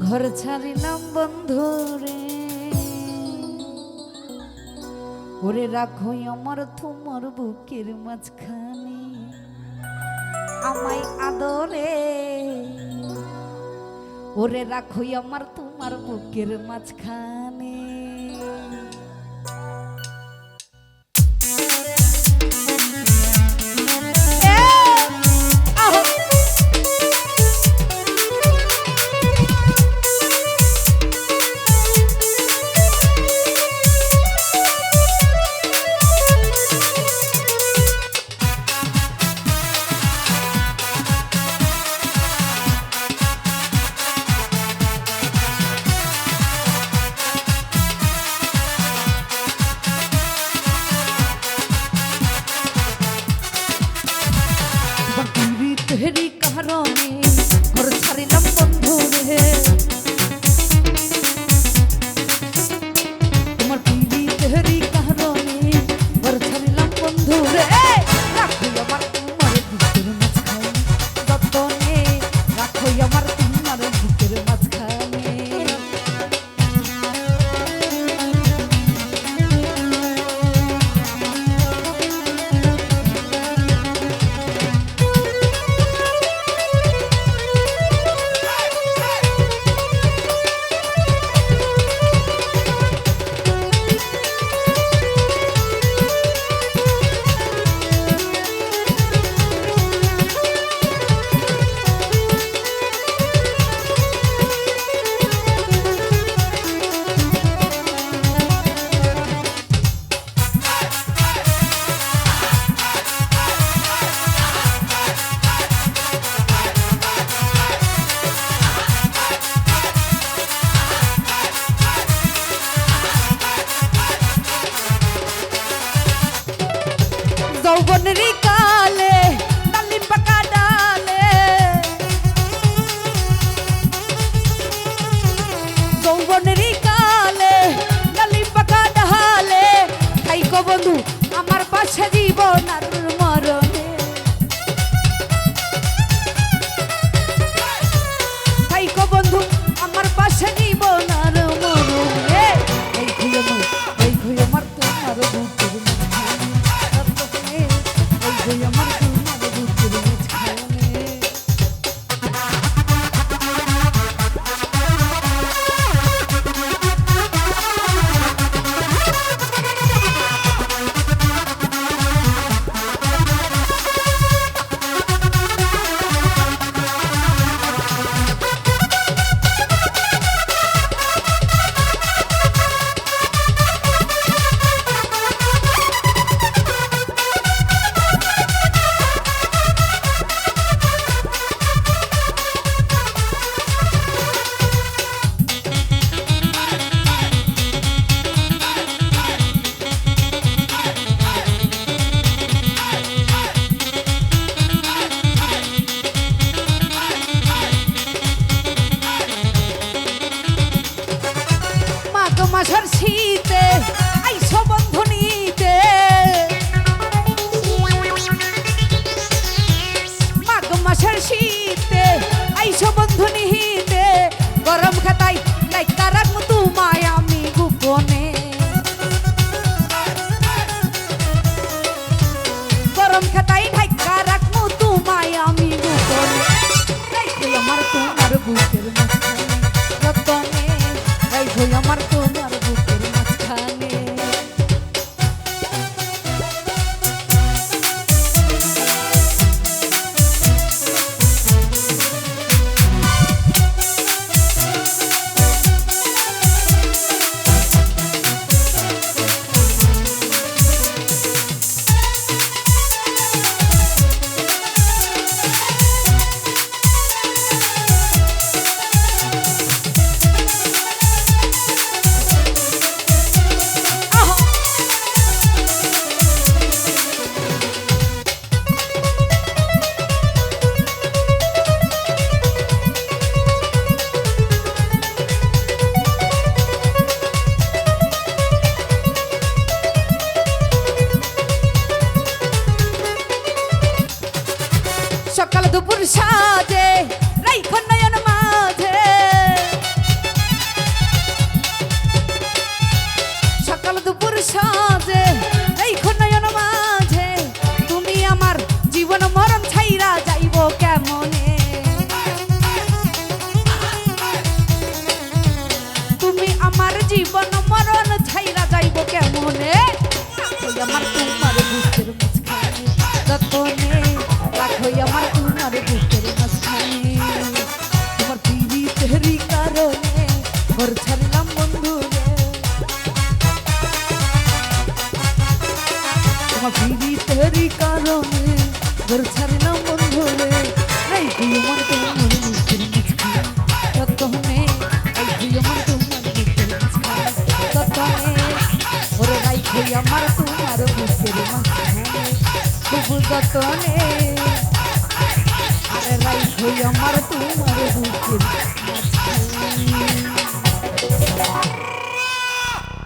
ঘর ছাড়িলাম বন্ধু রে। ওরে রাখো আমার তোমার বুকের মাঝখানে আমায় আদরে। ওরে রাখো আমার তোমার বুকের মাঝখানে যৌবনের কালে ডালিম পাকা ডালে। যৌবনের কালে ডালিম পাকা ডালে। খাইকো বন্ধু, আমার পাশে জীবন আর মাঘ মাসের শীতে, আইসো বন্ধু নিতে। মাঘ মাসের শীতে, আইসো বন্ধু নিতে। গরম খাতাই লাইকা রাখব তোমায় আমি গোপনে। গরম খাতাই লাইকা রাখব তোমায় আমার তোমার বুকের জীবন মরণ ছাইরা যাইব কেমনে? আমার তোমার বুঝতে যত যতনে আমার কারও বুঝের খুব যতনে আরে লাই হই আমার তোমার বুঝের